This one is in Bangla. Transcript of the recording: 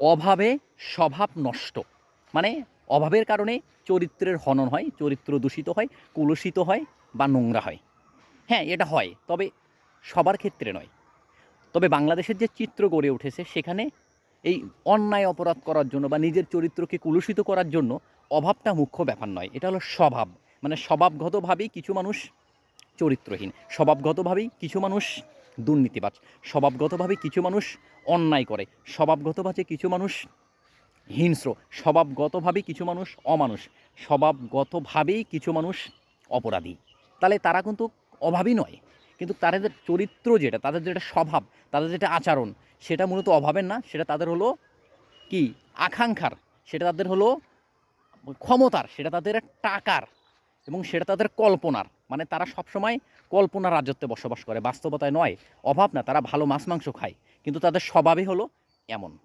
অভাবে স্বভাব নষ্ট। মানে অভাবের কারণে চরিত্রের হনন হয়, চরিত্র দূষিত হয় কুলুষিত হয় বা নোংরা হয়। হ্যাঁ এটা হয়, তবে সবার ক্ষেত্রে নয়। তবে বাংলাদেশের যে চিত্র গড়ে উঠেছে, সেখানে এই অন্যায় অপরাধ করার জন্য বা নিজের চরিত্রকে কুলুষিত করার জন্য অভাবটা মুখ্য ব্যাপার নয়। এটা হলো স্বভাব। মানে স্বভাবগতভাবেই কিছু মানুষ চরিত্রহীন। স্বভাবগতভাবেই কিছু মানুষ দুর্নীতিবাজ। স্বভাবগতভাবেই কিছু মানুষ অন্যায় করে, স্বভাবগতভাবে কিছু মানুষ হিংস্র স্বভাবগতভাবেই কিছু মানুষ অমানুষ, স্বভাবগতভাবেই কিছু মানুষ অপরাধী। তাহলে তারা কিন্তু অভাবই নয়, কিন্তু তাদের চরিত্র যেটা, তাদের যেটা স্বভাব, তাদের যেটা আচরণ, সেটা মূলত অভাবের না, সেটা তাদের হলো কি? আকাঙ্ক্ষার, সেটা তাদের হলো ক্ষমতার, সেটা তাদের টাকার এবং সেটা তাদের কল্পনার। মানে তারা সবসময় কল্পনা রাজত্বে বসবাস করে। বাস্তবতায় নয়, অভাব না, তারা ভালো মাছ মাংস খায়। কিন্তু তাদের স্বভাবই হলো এমন।